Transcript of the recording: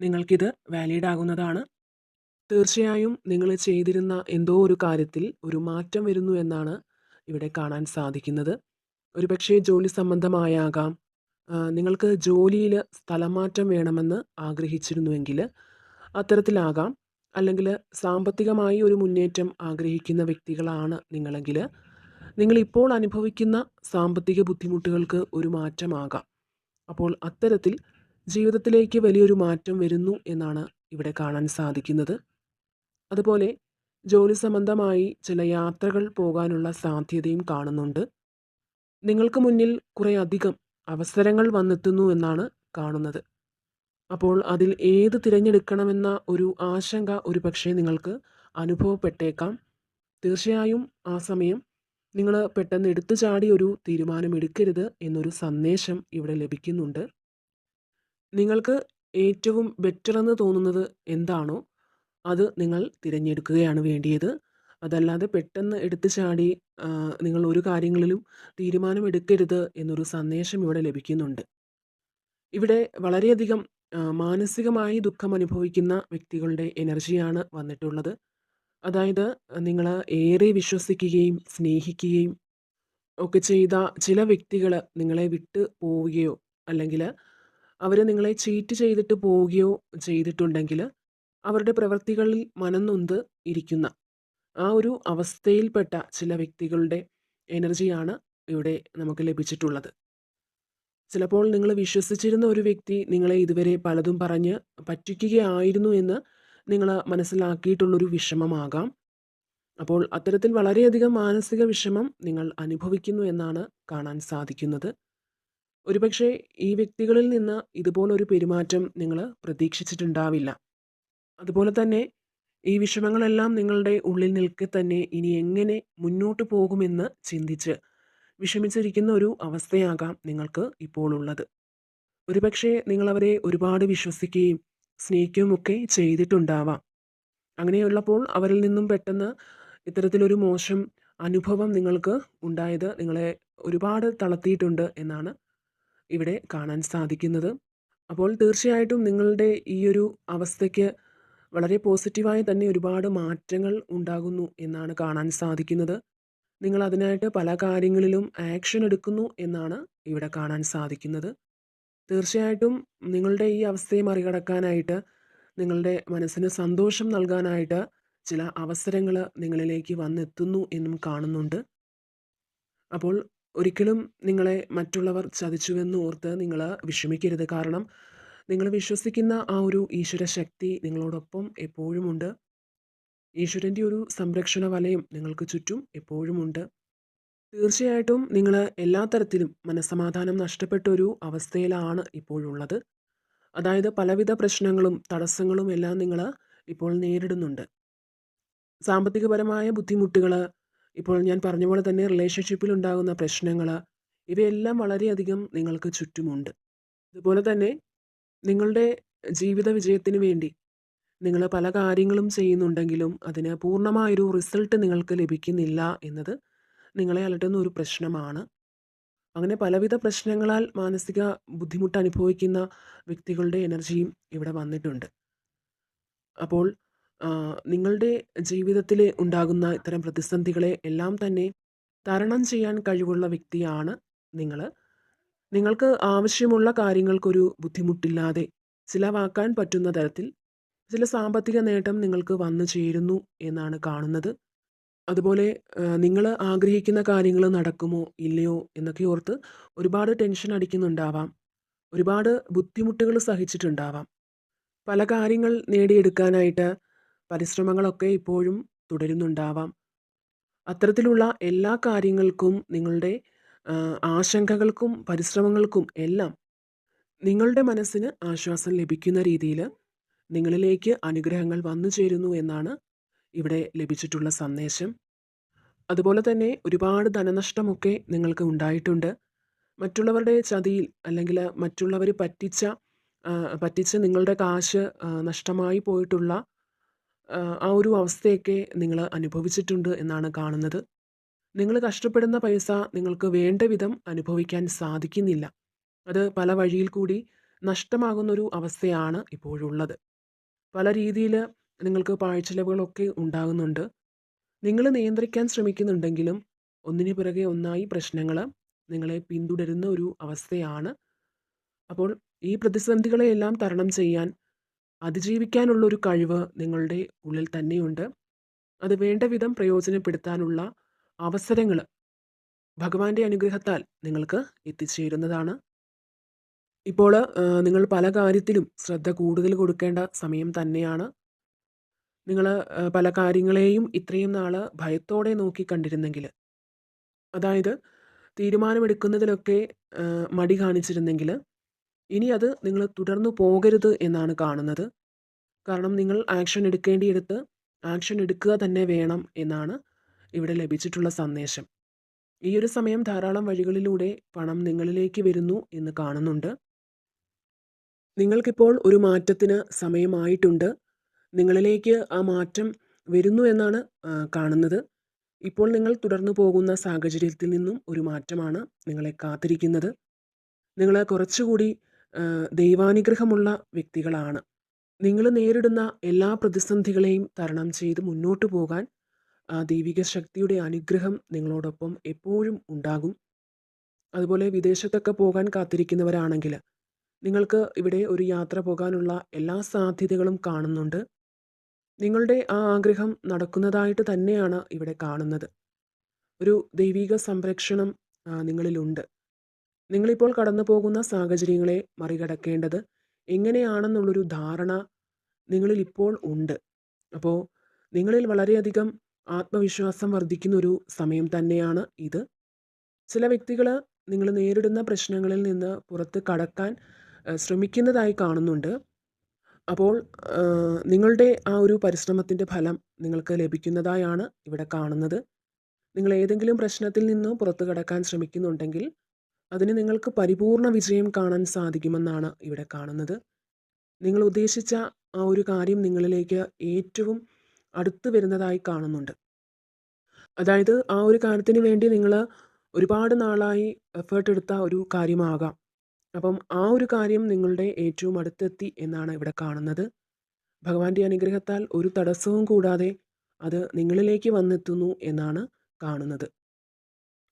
നിങ്ങൾക്കിത് വാലിഡ് ആകുന്നതാണ്. തീർച്ചയായും നിങ്ങൾ ചെയ്തിരുന്ന എന്തോ ഒരു കാര്യത്തിൽ ഒരു മാറ്റം വരുന്നു എന്നാണ് ഇവിടെ കാണാൻ സാധിക്കുന്നത്. ഒരുപക്ഷെ ജോലി സംബന്ധമായാകാം നിങ്ങൾക്ക് ജോലിയിൽ സ്ഥലമാറ്റം വേണമെന്ന് ആഗ്രഹിച്ചിരുന്നുവെങ്കിൽ അത്തരത്തിലാകാം. അല്ലെങ്കിൽ സാമ്പത്തികമായി ഒരു മുന്നേറ്റം ആഗ്രഹിക്കുന്ന വ്യക്തികളാണ് നിങ്ങളെങ്കിൽ നിങ്ങളിപ്പോൾ അനുഭവിക്കുന്ന സാമ്പത്തിക ബുദ്ധിമുട്ടുകൾക്ക് ഒരു മാറ്റമാകാം. അപ്പോൾ അത്തരത്തിൽ ജീവിതത്തിലേക്ക് വലിയൊരു മാറ്റം വരുന്നു എന്നാണ് ഇവിടെ കാണാൻ സാധിക്കുന്നത്. അതുപോലെ ജോലി സംബന്ധമായി ചില യാത്രകൾ പോകാനുള്ള സാധ്യതയും കാണുന്നുണ്ട്. നിങ്ങൾക്ക് മുന്നിൽ കുറേ അധികം അവസരങ്ങൾ വന്നെത്തുന്നു എന്നാണ് കാണുന്നത്. അപ്പോൾ അതിൽ ഏത് തിരഞ്ഞെടുക്കണമെന്ന ഒരു ആശങ്ക ഒരു പക്ഷേ നിങ്ങൾക്ക് അനുഭവപ്പെട്ടേക്കാം. തീർച്ചയായും ആ സമയം നിങ്ങൾ പെട്ടെന്ന് എടുത്തു ചാടി ഒരു തീരുമാനമെടുക്കരുത് എന്നൊരു സന്ദേശം ഇവിടെ ലഭിക്കുന്നുണ്ട്. നിങ്ങൾക്ക് ഏറ്റവും ബെറ്റർ എന്ന് തോന്നുന്നത് എന്താണോ അത് നിങ്ങൾ തിരഞ്ഞെടുക്കുകയാണ് വേണ്ടിയത്. അതല്ലാതെ പെട്ടെന്ന് എടുത്തു ചാടി നിങ്ങൾ ഒരു കാര്യങ്ങളിലും തീരുമാനമെടുക്കരുത് എന്നൊരു സന്ദേശം ഇവിടെ ലഭിക്കുന്നുണ്ട്. ഇവിടെ വളരെയധികം മാനസികമായി ദുഃഖം അനുഭവിക്കുന്ന വ്യക്തികളുടെ എനർജിയാണ് വന്നിട്ടുള്ളത്. അതായത് നിങ്ങൾ ഏറെ വിശ്വസിക്കുകയും സ്നേഹിക്കുകയും ഒക്കെ ചെയ്ത ചില വ്യക്തികൾ നിങ്ങളെ വിട്ട് പോവുകയോ അല്ലെങ്കിൽ അവർ നിങ്ങളെ ചീറ്റ് ചെയ്തിട്ട് പോവുകയോ ചെയ്തിട്ടുണ്ടെങ്കിൽ അവരുടെ പ്രവൃത്തികളിൽ മനന്നൊന്ത് ഇരിക്കുന്ന ആ ഒരു അവസ്ഥയിൽപ്പെട്ട ചില വ്യക്തികളുടെ എനർജിയാണ് ഇവിടെ നമുക്ക് ലഭിച്ചിട്ടുള്ളത്. ചിലപ്പോൾ നിങ്ങൾ വിശ്വസിച്ചിരുന്ന ഒരു വ്യക്തി നിങ്ങളെ ഇതുവരെ പലതും പറഞ്ഞ് പറ്റിക്കുകയായിരുന്നു എന്ന് നിങ്ങൾ മനസ്സിലാക്കിയിട്ടുള്ളൊരു വിഷമമാകാം. അപ്പോൾ അത്തരത്തിൽ വളരെയധികം മാനസിക വിഷമം നിങ്ങൾ അനുഭവിക്കുന്നു എന്നാണ് കാണാൻ സാധിക്കുന്നത്. ഒരുപക്ഷെ ഈ വ്യക്തികളിൽ നിന്ന് ഇതുപോലൊരു പെരുമാറ്റം നിങ്ങൾ പ്രതീക്ഷിച്ചിട്ടുണ്ടാവില്ല. അതുപോലെ തന്നെ ഈ വിഷമങ്ങളെല്ലാം നിങ്ങളുടെ ഉള്ളിൽ നിൽക്കെ തന്നെ ഇനി എങ്ങനെ മുന്നോട്ട് പോകുമെന്ന് ചിന്തിച്ച് വിഷമിച്ചിരിക്കുന്ന ഒരു അവസ്ഥയാകാം നിങ്ങൾക്ക് ഇപ്പോൾ ഉള്ളത് ഒരുപക്ഷെ നിങ്ങളവരെ ഒരുപാട് വിശ്വസിക്കുകയും സ്നേഹിക്കുകയും ഒക്കെ ചെയ്തിട്ടുണ്ടാവാം. അങ്ങനെയുള്ളപ്പോൾ അവരിൽ നിന്നും പെട്ടെന്ന് ഇത്തരത്തിലൊരു മോശം അനുഭവം നിങ്ങൾക്ക് ഉണ്ടായത് നിങ്ങളെ ഒരുപാട് തളർത്തിയിട്ടുണ്ട് എന്നാണ് ഇവിടെ കാണാൻ സാധിക്കുന്നത്. അപ്പോൾ തീർച്ചയായിട്ടും നിങ്ങളുടെ ഈ ഒരു അവസ്ഥയ്ക്ക് വളരെ പോസിറ്റീവായി തന്നെ ഒരുപാട് മാറ്റങ്ങൾ ഉണ്ടാകുന്നു എന്നാണ് കാണാൻ സാധിക്കുന്നത്. നിങ്ങൾ അതിനായിട്ട് പല കാര്യങ്ങളിലും ആക്ഷൻ എടുക്കുന്നു എന്നാണ് ഇവിടെ കാണാൻ സാധിക്കുന്നത്. തീർച്ചയായിട്ടും നിങ്ങളുടെ ഈ അവസ്ഥയെ മറികടക്കാനായിട്ട് നിങ്ങളുടെ മനസ്സിന് സന്തോഷം നൽകാനായിട്ട് ചില അവസരങ്ങൾ നിങ്ങളിലേക്ക് വന്നെത്തുന്നു എന്നും കാണുന്നുണ്ട്. അപ്പോൾ ഒരിക്കലും നിങ്ങളെ മറ്റുള്ളവർ ചതിച്ചുവെന്ന് ഓർത്ത് നിങ്ങൾ വിഷമിക്കരുത്. കാരണം നിങ്ങൾ വിശ്വസിക്കുന്ന ആ ഒരു ഈശ്വര ശക്തി നിങ്ങളോടൊപ്പം എപ്പോഴുമുണ്ട്. ഈശ്വരന്റെ ഒരു സംരക്ഷണ വലയം നിങ്ങൾക്ക് ചുറ്റും എപ്പോഴുമുണ്ട്. തീർച്ചയായിട്ടും നിങ്ങൾ എല്ലാ തരത്തിലും മനസ്സമാധാനം നഷ്ടപ്പെട്ട ഒരു അവസ്ഥയിലാണ് ഇപ്പോഴുള്ളത്. അതായത് പലവിധ പ്രശ്നങ്ങളും തടസ്സങ്ങളും എല്ലാം നിങ്ങൾ ഇപ്പോൾ നേരിടുന്നുണ്ട്. സാമ്പത്തികപരമായ ബുദ്ധിമുട്ടുകൾ ഇപ്പോൾ ഞാൻ പറഞ്ഞ പോലെ തന്നെ റിലേഷൻഷിപ്പിൽ ഉണ്ടാകുന്ന പ്രശ്നങ്ങൾ ഇവയെല്ലാം വളരെയധികം നിങ്ങൾക്ക് ചുറ്റുമുണ്ട്. അതുപോലെ തന്നെ നിങ്ങളുടെ ജീവിത വിജയത്തിന് വേണ്ടി നിങ്ങൾ പല കാര്യങ്ങളും ചെയ്യുന്നുണ്ടെങ്കിലും അതിന് പൂർണമായൊരു റിസൾട്ട് നിങ്ങൾക്ക് ലഭിക്കുന്നില്ല എന്നത് നിങ്ങളെ അലട്ടുന്ന ഒരു പ്രശ്നമാണ്. അങ്ങനെ പലവിധ പ്രശ്നങ്ങളാൽ മാനസിക ബുദ്ധിമുട്ട് അനുഭവിക്കുന്ന വ്യക്തികളുടെ എനർജിയും ഇവിടെ വന്നിട്ടുണ്ട്. അപ്പോൾ നിങ്ങളുടെ ജീവിതത്തിൽ ഉണ്ടാകുന്ന ഇത്തരം പ്രതിസന്ധികളെ എല്ലാം തന്നെ തരണം ചെയ്യാൻ കഴിവുള്ള വ്യക്തിയാണ് നിങ്ങൾ നിങ്ങൾക്ക് ആവശ്യമുള്ള കാര്യങ്ങൾക്കൊരു ബുദ്ധിമുട്ടില്ലാതെ ചിലവാക്കാൻ പറ്റുന്ന തരത്തിൽ ചില സാമ്പത്തിക നേട്ടം നിങ്ങൾക്ക് വന്നു ചേരുന്നു എന്നാണ് കാണുന്നത്. അതുപോലെ നിങ്ങൾ ആഗ്രഹിക്കുന്ന കാര്യങ്ങൾ നടക്കുമോ ഇല്ലയോ എന്നൊക്കെ ഓർത്ത് ഒരുപാട് ടെൻഷൻ അടിക്കുന്നുണ്ടാവാം. ഒരുപാട് ബുദ്ധിമുട്ടുകൾ സഹിച്ചിട്ടുണ്ടാവാം. പല കാര്യങ്ങൾ നേടിയെടുക്കാനായിട്ട് പരിശ്രമങ്ങളൊക്കെ ഇപ്പോഴും തുടരുന്നുണ്ടാവാം അത്തരത്തിലുള്ള എല്ലാ കാര്യങ്ങൾക്കും നിങ്ങളുടെ ആശങ്കകൾക്കും പരിശ്രമങ്ങൾക്കും എല്ലാം നിങ്ങളുടെ മനസ്സിന് ആശ്വാസം ലഭിക്കുന്ന രീതിയിൽ നിങ്ങളിലേക്ക് അനുഗ്രഹങ്ങൾ വന്നു ചേരുന്നു എന്നാണ് ഇവിടെ ലഭിച്ചിട്ടുള്ള സന്ദേശം. അതുപോലെ തന്നെ ഒരുപാട് ധനനഷ്ടമൊക്കെ നിങ്ങൾക്ക് ഉണ്ടായിട്ടുണ്ട്. മറ്റുള്ളവരുടെ ചതിയിൽ അല്ലെങ്കിൽ മറ്റുള്ളവർ പറ്റിച്ച പറ്റിച്ച് നിങ്ങളുടെ കാശ് നഷ്ടമായി പോയിട്ടുള്ള ആ ഒരു അവസ്ഥയൊക്കെ നിങ്ങൾ അനുഭവിച്ചിട്ടുണ്ട് എന്നാണ് കാണുന്നത്. നിങ്ങൾ കഷ്ടപ്പെടുന്ന പൈസ നിങ്ങൾക്ക് വേണ്ട വിധം അനുഭവിക്കാൻ സാധിക്കുന്നില്ല. അത് പല വഴിയിൽ കൂടി നഷ്ടമാകുന്നൊരു അവസ്ഥയാണ് ഇപ്പോഴുള്ളത്. പല രീതിയിൽ നിങ്ങൾക്ക് പാഴ്ചെലവുകളൊക്കെ ഉണ്ടാകുന്നുണ്ട്. നിങ്ങൾ നിയന്ത്രിക്കാൻ ശ്രമിക്കുന്നുണ്ടെങ്കിലും ഒന്നിനു പിറകെ ഒന്നായി പ്രശ്നങ്ങൾ നിങ്ങളെ പിന്തുടരുന്ന ഒരു അവസ്ഥയാണ്. അപ്പോൾ ഈ പ്രതിസന്ധികളെയെല്ലാം തരണം ചെയ്യാൻ അതിജീവിക്കാനുള്ള ഒരു കഴിവ് നിങ്ങളുടെ ഉള്ളിൽ തന്നെയുണ്ട്. അത് വേണ്ട വിധം പ്രയോജനപ്പെടുത്താനുള്ള അവസരങ്ങൾ ഭഗവാന്റെ അനുഗ്രഹത്താൽ നിങ്ങൾക്ക് എത്തിച്ചേരുന്നതാണ്. ഇപ്പോൾ നിങ്ങൾ പല കാര്യത്തിലും ശ്രദ്ധ കൂടുതൽ കൊടുക്കേണ്ട സമയം തന്നെയാണ്. നിങ്ങൾ പല കാര്യങ്ങളെയും ഇത്രയും നാൾ ഭയത്തോടെ നോക്കിക്കണ്ടിരുന്നെങ്കിൽ അതായത് തീരുമാനമെടുക്കുന്നതിലൊക്കെ മടി കാണിച്ചിരുന്നെങ്കിൽ ഇനി അത് നിങ്ങൾ തുടർന്നു പോകരുത് എന്നാണ് കാണുന്നത്. കാരണം നിങ്ങൾ ആക്ഷൻ എടുക്കേണ്ടിയെടുത്ത് ആക്ഷൻ എടുക്കുക തന്നെ വേണം എന്നാണ് ഇവിടെ ലഭിച്ചിട്ടുള്ള സന്ദേശം. ഈ ഒരു സമയം ധാരാളം വഴികളിലൂടെ പണം നിങ്ങളിലേക്ക് വരുന്നു എന്ന് കാണുന്നുണ്ട്. നിങ്ങൾക്കിപ്പോൾ ഒരു മാറ്റത്തിന് സമയമായിട്ടുണ്ട്. നിങ്ങളിലേക്ക് ആ മാറ്റം വരുന്നു എന്നാണ് കാണുന്നത്. ഇപ്പോൾ നിങ്ങൾ തുടർന്നു പോകുന്ന സാഹചര്യത്തിൽ നിന്നും ഒരു മാറ്റമാണ് നിങ്ങളെ കാത്തിരിക്കുന്നത്. നിങ്ങൾ കുറച്ചുകൂടി ദൈവാനുഗ്രഹമുള്ള വ്യക്തികളാണ്. നിങ്ങൾ നേരിടുന്ന എല്ലാ പ്രതിസന്ധികളെയും തരണം ചെയ്ത് മുന്നോട്ട് പോകാൻ ആ ദൈവിക ശക്തിയുടെ അനുഗ്രഹം നിങ്ങളോടൊപ്പം എപ്പോഴും ഉണ്ടാകും. അതുപോലെ വിദേശത്തൊക്കെ പോകാൻ കാത്തിരിക്കുന്നവരാണെങ്കിൽ നിങ്ങൾക്ക് ഇവിടെ ഒരു യാത്ര പോകാനുള്ള എല്ലാ സാധ്യതകളും കാണുന്നുണ്ട്. നിങ്ങളുടെ ആ ആഗ്രഹം നടക്കുന്നതായിട്ട് തന്നെയാണ് ഇവിടെ കാണുന്നത്. ഒരു ദൈവിക സംരക്ഷണം നിങ്ങളിലുണ്ട്. നിങ്ങളിപ്പോൾ കടന്നു പോകുന്ന സാഹചര്യങ്ങളെ മറികടക്കേണ്ടത് എങ്ങനെയാണെന്നുള്ളൊരു ധാരണ നിങ്ങളിൽ ഇപ്പോൾ ഉണ്ട്. അപ്പോൾ നിങ്ങളിൽ വളരെയധികം ആത്മവിശ്വാസം വർദ്ധിക്കുന്ന ഒരു സമയം തന്നെയാണ് ഇത്. ചില വ്യക്തികൾ നിങ്ങൾ നേരിടുന്ന പ്രശ്നങ്ങളിൽ നിന്ന് പുറത്ത് കടക്കാൻ ശ്രമിക്കുന്നതായി കാണുന്നുണ്ട്. അപ്പോൾ നിങ്ങളുടെ ആ ഒരു പരിശ്രമത്തിന്റെ ഫലം നിങ്ങൾക്ക് ലഭിക്കുന്നതായാണ് ഇവിടെ കാണുന്നത്. നിങ്ങൾ ഏതെങ്കിലും പ്രശ്നത്തിൽ നിന്ന് പുറത്തു കടക്കാൻ ശ്രമിക്കുന്നുണ്ടെങ്കിൽ അതിന് നിങ്ങൾക്ക് പരിപൂർണ വിജയം കാണാൻ സാധിക്കുമെന്നാണ് ഇവിടെ കാണുന്നത്. നിങ്ങൾ ഉദ്ദേശിച്ച ആ ഒരു കാര്യം നിങ്ങളിലേക്ക് ഏറ്റവും അടുത്ത് വരുന്നതായി കാണുന്നുണ്ട്. അതായത് ആ ഒരു കാര്യത്തിന് വേണ്ടി നിങ്ങൾ ഒരുപാട് നാളായി എഫേർട്ട് എടുത്ത ഒരു കാര്യമാകാം. അപ്പം ആ ഒരു കാര്യം നിങ്ങളുടെ ഏറ്റവും അടുത്തെത്തി എന്നാണ് ഇവിടെ കാണുന്നത്. ഭഗവാന്റെ അനുഗ്രഹത്താൽ ഒരു തടസ്സവും കൂടാതെ അത് നിങ്ങളിലേക്ക് വന്നെത്തുന്നു എന്നാണ് കാണുന്നത്.